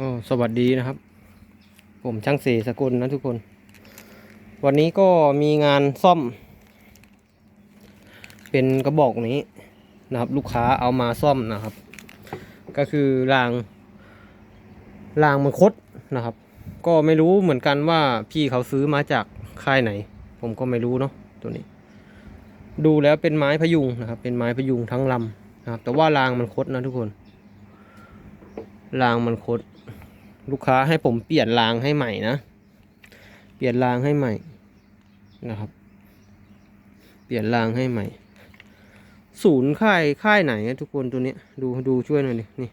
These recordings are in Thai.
ก็สวัสดีนะครับ ผมช่างเสสกุลนะทุกคน วันนี้ก็มีงานซ่อม เป็นกระบอกนี้นะครับ ลูกค้าเอามาซ่อมนะครับ ก็คือรางรางมันคดนะครับ ก็ไม่รู้เหมือนกันว่าพี่เขาซื้อมาจากค่ายไหน ผมก็ไม่รู้เนาะตัวนี้ ดูแล้วเป็นไม้พยุงนะครับ เป็นไม้พยุงทั้งลำนะครับ แต่ว่ารางมันคดนะทุกคนรางมันคด ลูกค้าให้ผมเปลี่ยนรางให้ใหม่นะ เปลี่ยนรางให้ใหม่นะครับ เปลี่ยนรางให้ใหม่ ศูนย์ค่ายค่ายไหนอะทุกคนตัวเนี้ยดูดูช่วยหน่อยดินี่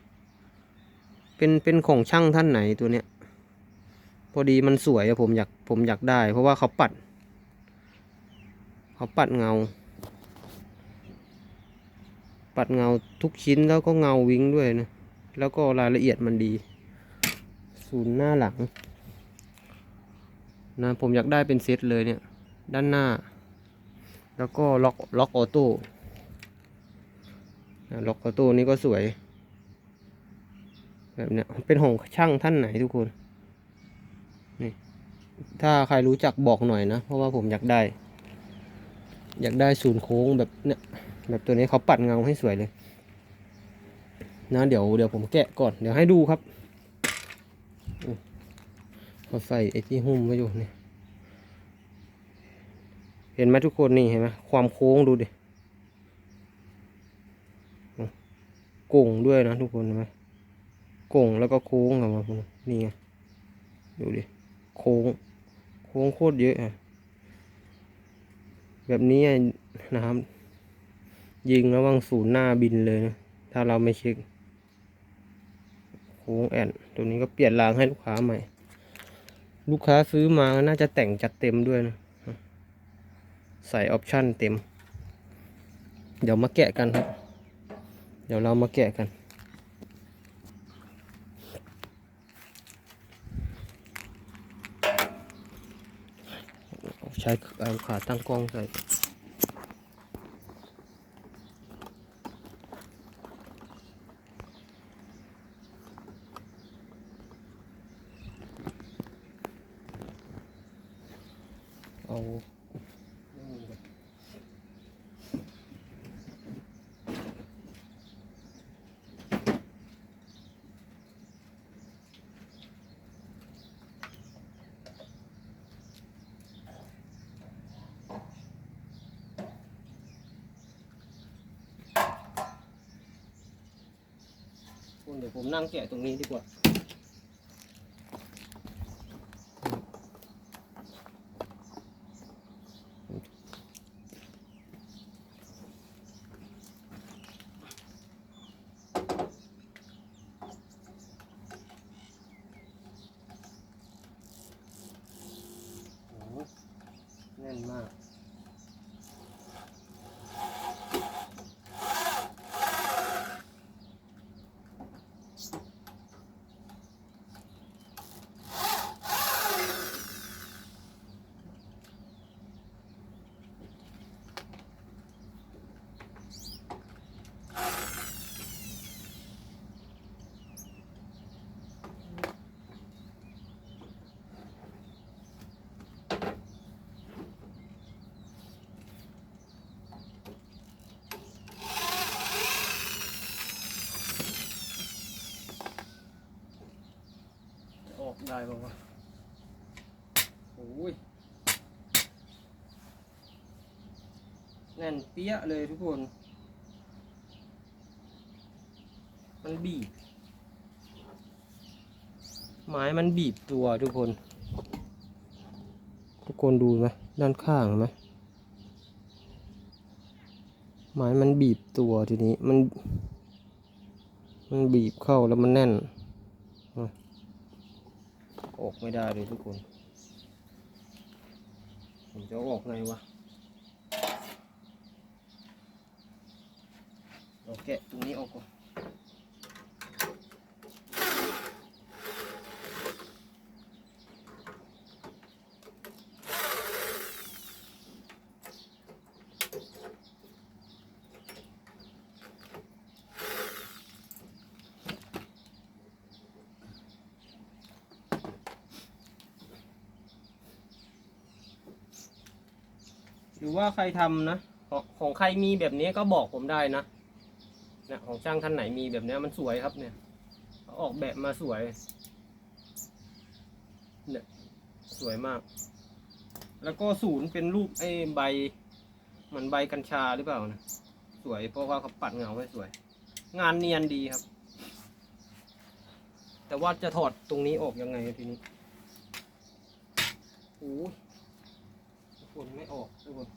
เป็นเป็นของช่างท่านไหนตัวเนี้ย พอดีมันสวยอะผมอยากผมอยากได้ เพราะว่าเขาปัด เขาปัดเงา ปัดเงาทุกชิ้นแล้วก็เงาวิ้งด้วยนะ แล้วก็รายละเอียดมันดี ศูนย์หน้าหลังนะผมอยากได้เป็นเซตเลยเนี่ย ด้านหน้า แล้วก็ล็อกล็อกออโต้ล็อกออโต้นี่ก็สวย แบบเนี้ยเป็นของช่างท่านไหนทุกคนนี่ถ้าใครรู้จักบอกหน่อยนะ เพราะว่าผมอยากได้ อยากได้ศูนย์โค้งแบบเนี้ยแบบตัวนี้เขาปัดเงาให้สวยเลยนะเดี๋ยวเดี๋ยวผมแกะก่อนเดี๋ยวให้ดูครับ เขาใส่ไอ้ที่หุ้มไว้อยู่นี่เห็นไหมทุกคนนี่เห็นไหมความโค้งดูดิโก่งด้วยนะทุกคนเห็นไหมโก่งแล้วก็โค้งออกมานี่ไงดูดิโค้ง โค้งโคตรเยอะอะแบบนี้นะครับ ยิงระวังศูนย์หน้าบินเลยนะ ถ้าเราไม่เช็ค โค้งแอนตัวนี้ก็เปลี่ยนรางให้ลูกค้าใหม่ ลูกค้าซื้อมาน่าจะแต่งจัดเต็มด้วยนะ ใส่ออปชั่นเต็ม เดี๋ยวมาแกะกันครับ เดี๋ยวเรามาแกะกันใช้เอาขาตั้งกล้องใส่ ผมนั่งแกะตรงนี้ดีกว่า ได้ป่าวะโอ้ย แน่นเปี้ยเลยทุกคน มันบีบ ไม้มันบีบตัวทุกคน ทุกคนดูไหมด้านข้างไหมไม้มันบีบตัวทีนี้มัน มันบีบเข้าแล้วมันแน่น ออกไม่ได้เลยทุกคน ผมจะออกไงวะเราแกะตรงนี้ออกก่อน รือว่าใครทำนะของของใครมีแบบนี้ก็บอกผมได้นะเนี่ยของช่างท่านไหนมีแบบนี้มันสวยครับเนี่ยออกแบบมาสวยเนี่ยสวยมาก แล้วก็ศูนย์เป็นรูปไอ้ใบเหมือนใบกัญชาหรือเปล่านะสวยเพราะว่าเขาปัดเงาไว้สวย งานเนียนดีครับ แต่ว่าจะถอดตรงนี้ออกยังไงทีนี้โอ้ ยฝนไม่ออกทุกคน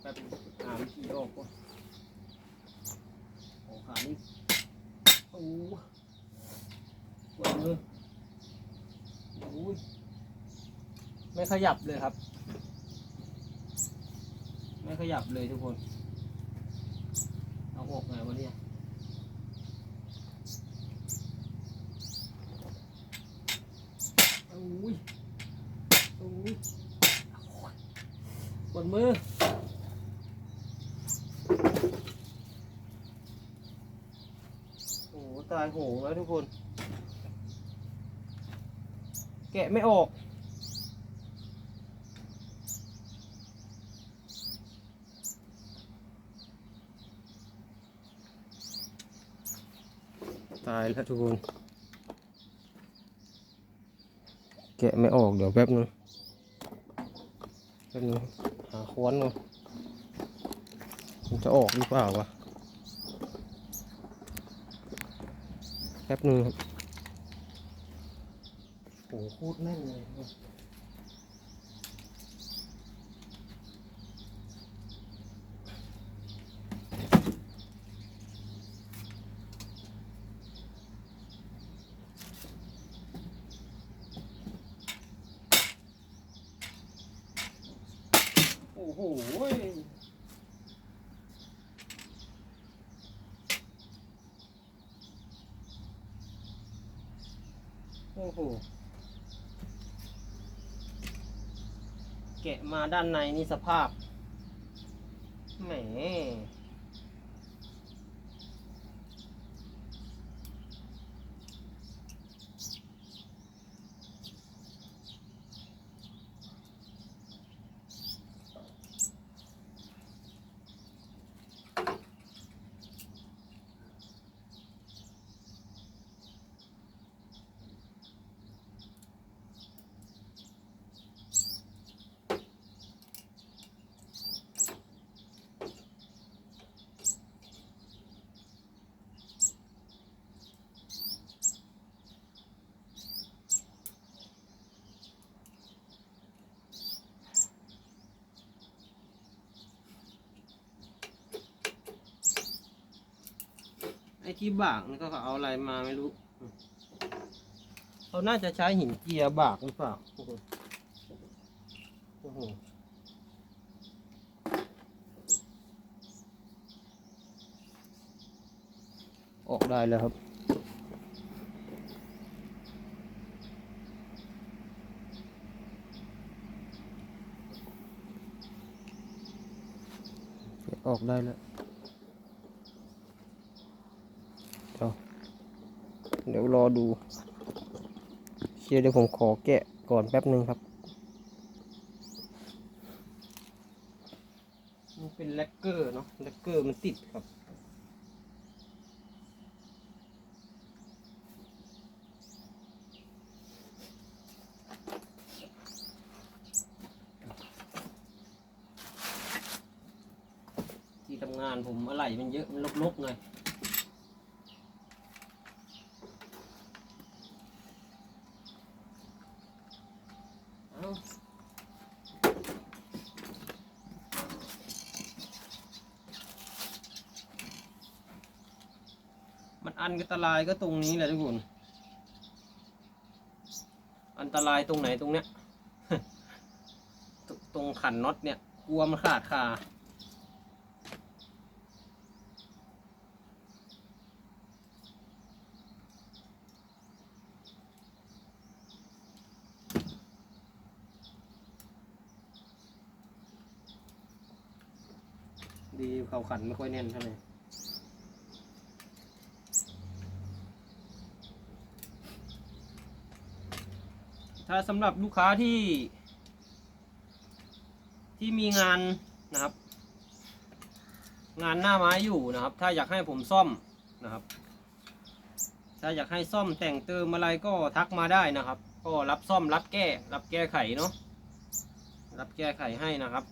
แป๊บหาวิธีออกก่อนโอ้ขานี่โอ้ปวดมือโอ้ยไม่ขยับเลยครับ ไม่ขยับเลยทุกคน เอาออกไงวะเนี่ยอุ้ยปวด มือโอ้โหตายโหงแล้วทุกคน แกะไม่ออก ตายแล้วทุกคน แกะไม่ออกเดี๋ยวแป๊บนึง เป็นหาค้อนวะมันจะออกหรือเปล่าวะแป๊บนึงครับโอ้โหพูดแน่นเลยครับโอ้โห โอ้โห แกะมาด้านในนี่สภาพ แหม ไอ้บากนี่ก็เขาเอาอะไรมาไม่รู้เขาน่าจะใช้หินเจียบากหรือเปล่าโอ้โหโอ้โหออกได้แล้วครับออกได้แล้ว เดี๋ยวรอดูเชียร์เดี๋ยวผมขอแกะก่อนแป๊บหนึ่งครับมันเป็นแลกเกอร์เนาะแลกเกอร์มันติดครับที่ทำงานผมอะไรมันเยอะมันลกๆหน่อย เอามัน อันตรายก็ตรงนี้แหละทุกคนอันตรายตรงไหนตรงเนี้ยตรงขันน็อตเนี่ยกลัวมันขาดคาดีเขาขันไม่ค่อยแน่นเท่าไหร่ ถ้าสำหรับลูกค้าที่ ที่มีงานนะครับ งานหน้าไม้อยู่นะครับ ถ้าอยากให้ผมซ่อมนะครับ ถ้าอยากให้ซ่อมแต่งเติมอะไรก็ทักมาได้นะครับ ก็รับซ่อมรับแก้ รับแก้ไขเนาะรับแก้ไขให้นะครับ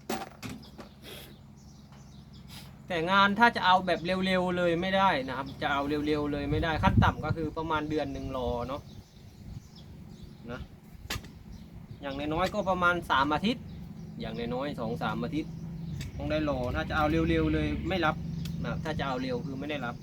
แต่งานถ้าจะเอาแบบเร็วๆเลยไม่ได้นะครับ จะเอาเร็วๆเลยไม่ได้ขั้นต่ำก็คือประมาณเดือนหนึ่งรอเนาะนะ อย่างน้อยๆก็ประมาณสามอาทิตย์ อย่างน้อยๆสองสามอาทิตย์ต้องได้รอถ้าจะเอาเร็วๆเลยไม่รับนะครับถ้าจะเอาเร็วคือไม่ได้รับ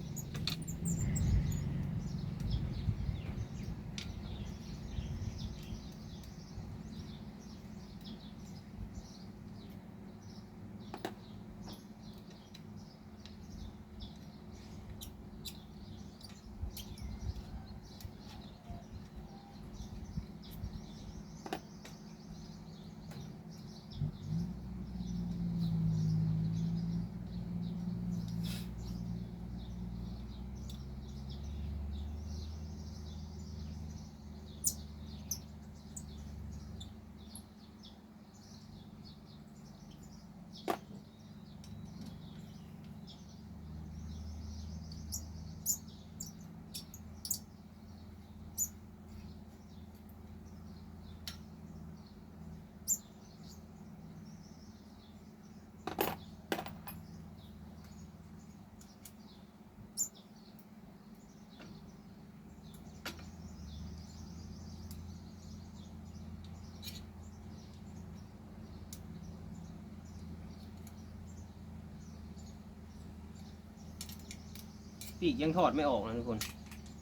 ปีกยังถอดไม่ออกนะทุกคน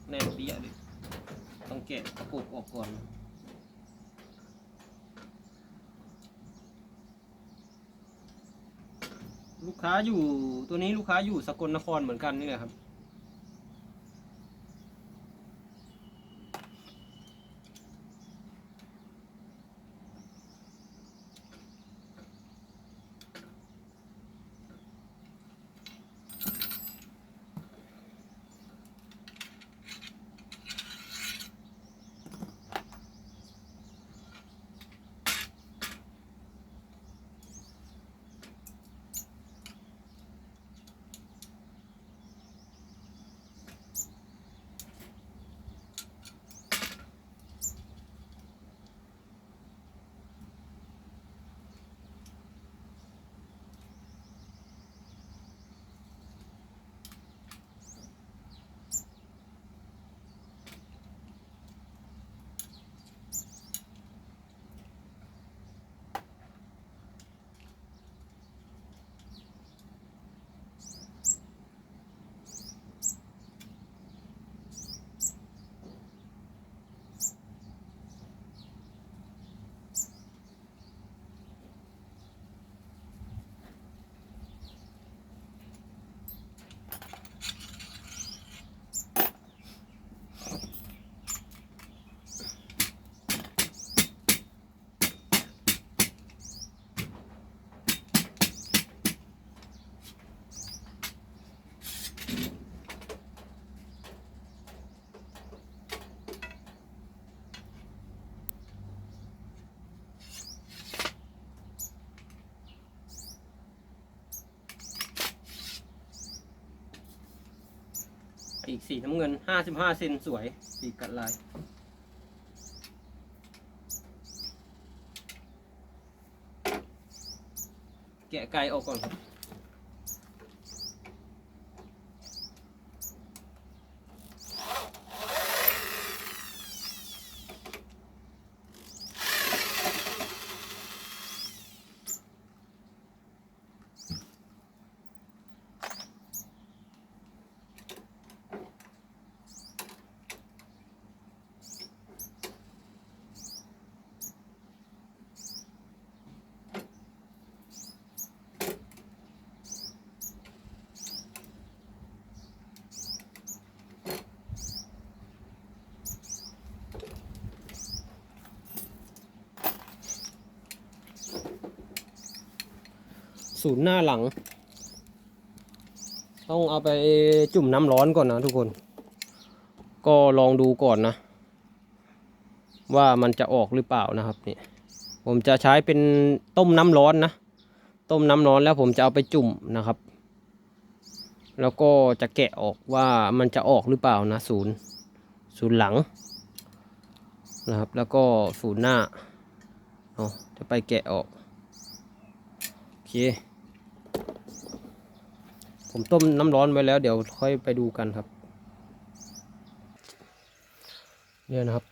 แน่นเปี้ยเลยต้องแกะกระปุกออกก่อน ลูกค้าอยู่ตัวนี้ลูกค้าอยู่สกลนครเหมือนกันนี่แหละครับ ปีกสีน้ำเงิน 55 เซนสวยปีกกัดลาย แกะไก่ออกก่อนครับ ศูนย์หน้าหลัง ต้องเอาไปจุ่มน้ำร้อนก่อนนะทุกคน ก็ลองดูก่อนนะ ว่ามันจะออกหรือเปล่านะครับนี่ผมจะใช้เป็นต้มน้ำร้อนนะ ต้มน้ำร้อนแล้วผมจะเอาไปจุ่มนะครับ แล้วก็จะแกะออกว่ามันจะออกหรือเปล่านะศูนย์ศูนย์หลังนะครับ แล้วก็ศูนย์หน้าเนาะจะไปแกะออกโอเค ผมต้มน้ำร้อนไว้แล้ว เดี๋ยวค่อยไปดูกันครับ เนี่ยนะครับ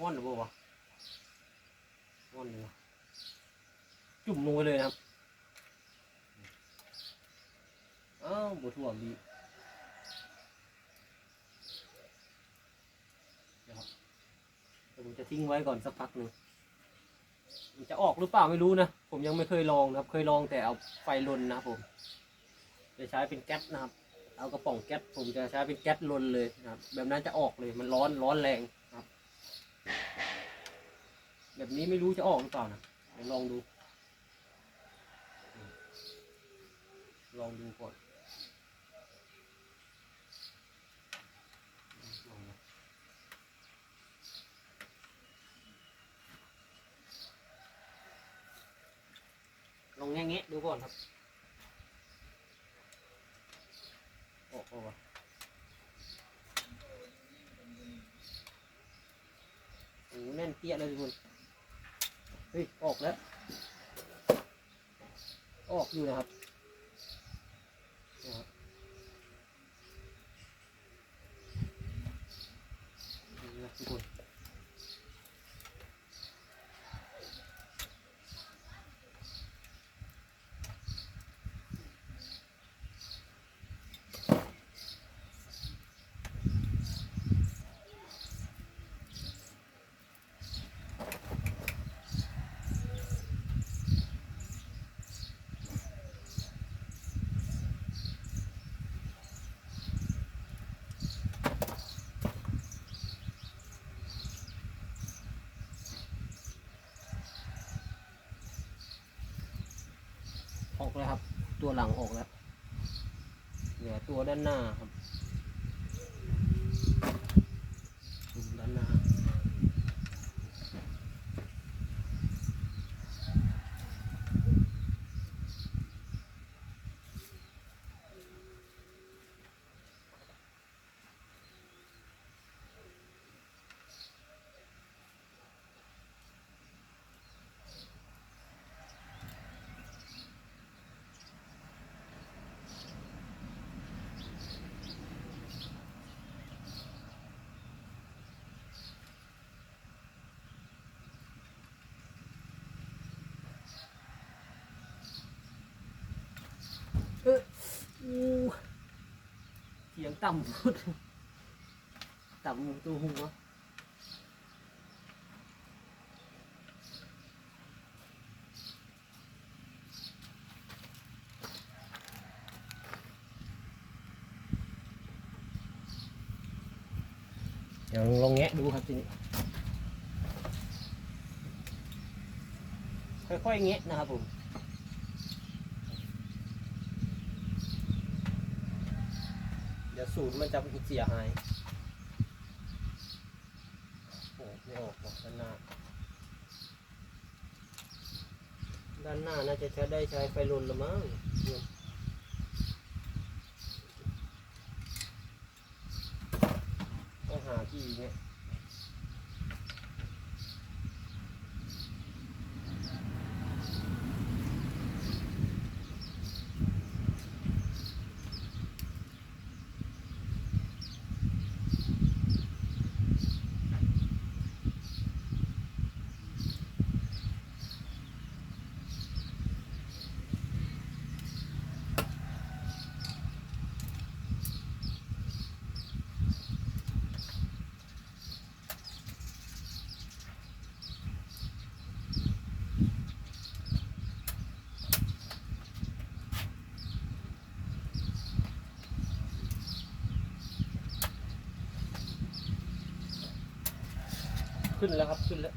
ว่อนหรือเปล่าวะว่อนเลยจุ่มลงไปเลยครับ อ้าวบถ่วดีเดี๋ยวครับเดี๋ยวผมจะทิ้งไว้ก่อนสักพักหนึ่ง จะออกหรือเปล่าไม่รู้นะ ผมยังไม่เคยลองนะครับ เคยลองแต่เอาไฟลนนะครับผม จะใช้เป็นแก๊สนะครับ เอากระป๋องแก๊สผมจะใช้เป็นแก๊สลนเลยนะครับ แบบนั้นจะออกเลย มันร้อนร้อนแรงนะครับ แบบนี้ไม่รู้จะออกหรือเปล่านะลองดู ลองดูก่อนลองดู ลองแงะๆดูก่อนครับโอ้โหโอ้โหแน่นเปี้ยเลยทุกคนเฮ้ยออกแล้ว ออกอยู่นะครับนะครับนี่นะทุกคน นะครับ ตัวหลังออกแล้วเหลือตัวด้านหน้าครับอืมด้านหน้า เอออู้เสียง ต่ำสุดต่ำตัวหัวเดี๋ยวลองแงะดูครับทีนี้ค่อยๆแงะนะครับผม ดี๋ยวสูตรมันจะเสียหายโอ้ไม่ออกหรอกด้านหน้า ด้านหน้าน่าจะใช้ได้ใช้ไฟลนละมั้งต้องหาที่เนี่ย ขึ้นแล้วครับขึ้นแล้ว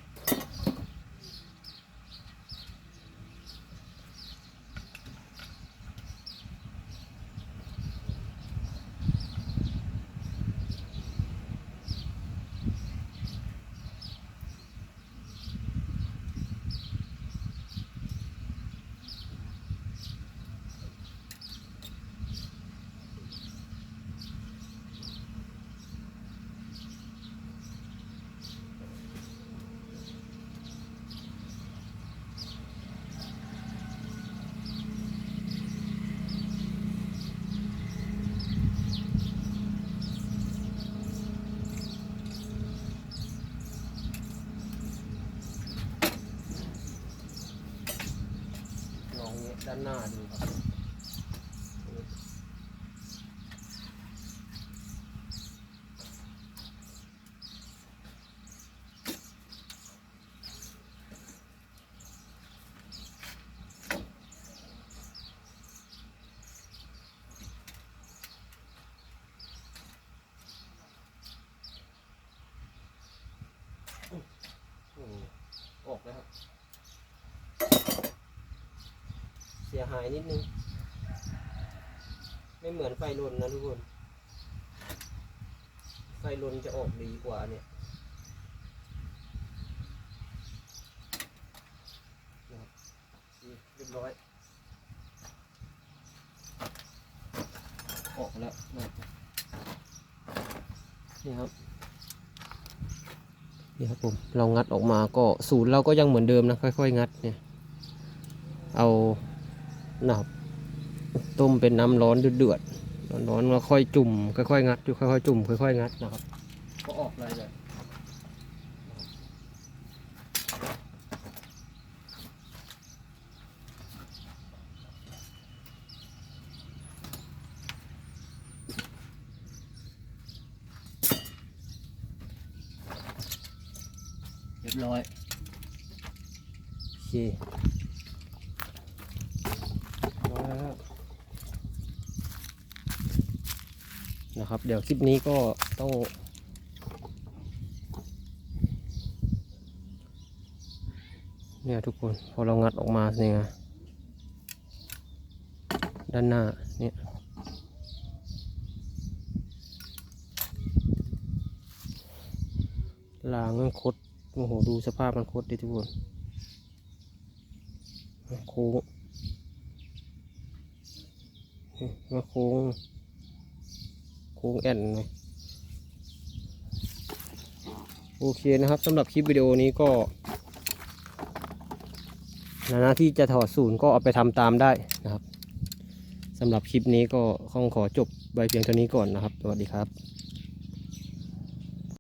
ด้านหน้าดู หายนิดนึง ไม่เหมือนไฟลนนะทุกคน ไฟลนจะออกดีกว่าเนี่ยนะครับนี่เรียบร้อย ออกแล้วนี่ครับนี่ครับผมเรางัดออกมาก็สูตรเราก็ยังเหมือนเดิมนะค่อย ๆ งัดเนี่ย เอา นะครับ ต้มเป็นน้ำร้อนเดือดๆร้อนๆแล้วค่อยจุ่มค่อยๆงัดอยค่อยๆจุ่มค่อยๆงัดนะครับ ก็ออกเลยเลยเรียบร้อยโอเคร้อยแล้วนะครับ เดี๋ยวคลิปนี้ก็ต้อง เนี่ยทุกคนพอเรางัดออกมาเนี่ยด้านหน้าเนี่ยลางมันคดโอ้โหดูสภาพมันคดดิทุกคนโค้งมาโค้ง ค้งแอนเลยโอเคนะครับสำหรับคลิปวิดีโอนี้ก็หน้าที่จะถอดศูนย์ก็เอาไปทำตามได้นะครับสำหรับคลิปนี้ก็คงขอจบไว้เพียงเท่านี้ก่อนนะครับ สวัสดีครับ